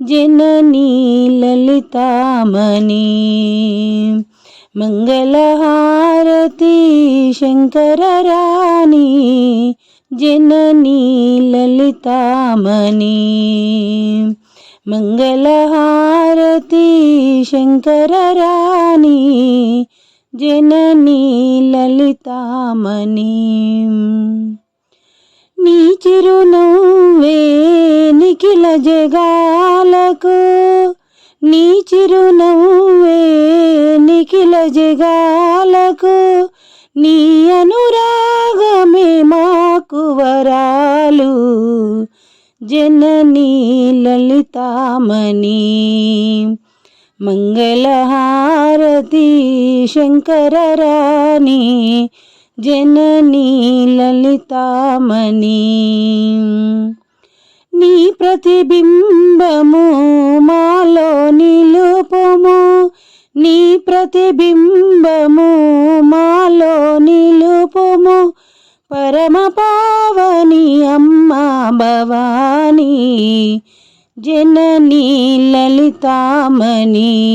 जननी ललितामनी मङ्गलहारती शङ्करी जननी ललितामनी मङ्गलहारती शङ्करी जननी ललितामनी నీ చిరునవ్వే నిఖిల జగాలకు. నీ చిరునవ్వే నిఖిల జగాలకు. నీ అనురాగమే మాకు వరాలు. జననీ లలితామణి. మంగళహారతి శంకరరాణి. జననీ లలితామణి నీ ప్రతిబింబము మాలో నిలుపుము. నీ ప్రతిబింబము మాలో నిలుపుము. పరమ పావని అమ్మ భవానీ జననీ లలితామణి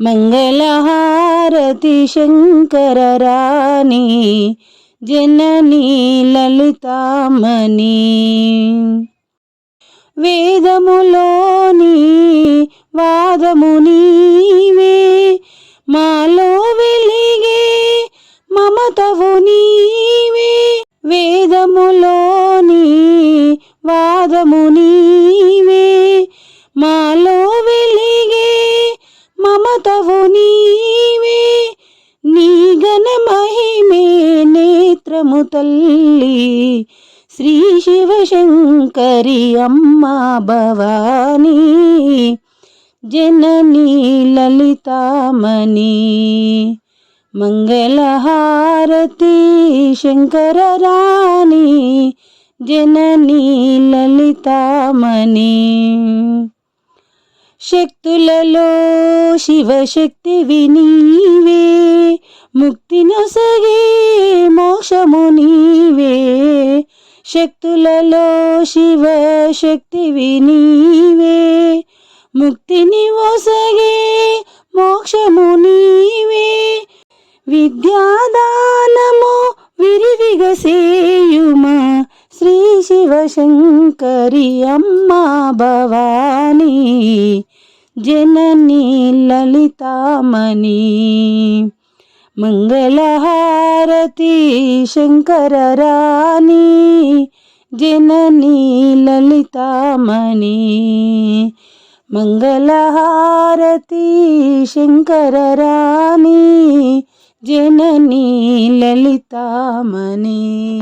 మంగళహారతి శంకర రాణి జననీ లలితామణి. వేదములోని వాదము నేత్రము తల్లి. శ్రీ శివశంకరి అమ్మ భవానీ. జననీ లలితామణి మంగళహారతి శంకర రాణి. జననీ లలితామణి శక్తులలో శివశక్తి వినీవే. ముక్తి నొసగే మోక్షము నీవే శక్తులలో శివ శక్తివి నీవే ముక్తిని ఒసగే మోక్షము నీవే. విద్యాదానము విరివిగసేయుమా శ్రీ శివశంకరి అమ్మా భవానీ. జననీ లలితామణి మంగళహారతి శంకరరాణి జననీ లలితామణి. మంగళహారతి శంకరరాణి జననీ లలితామణి.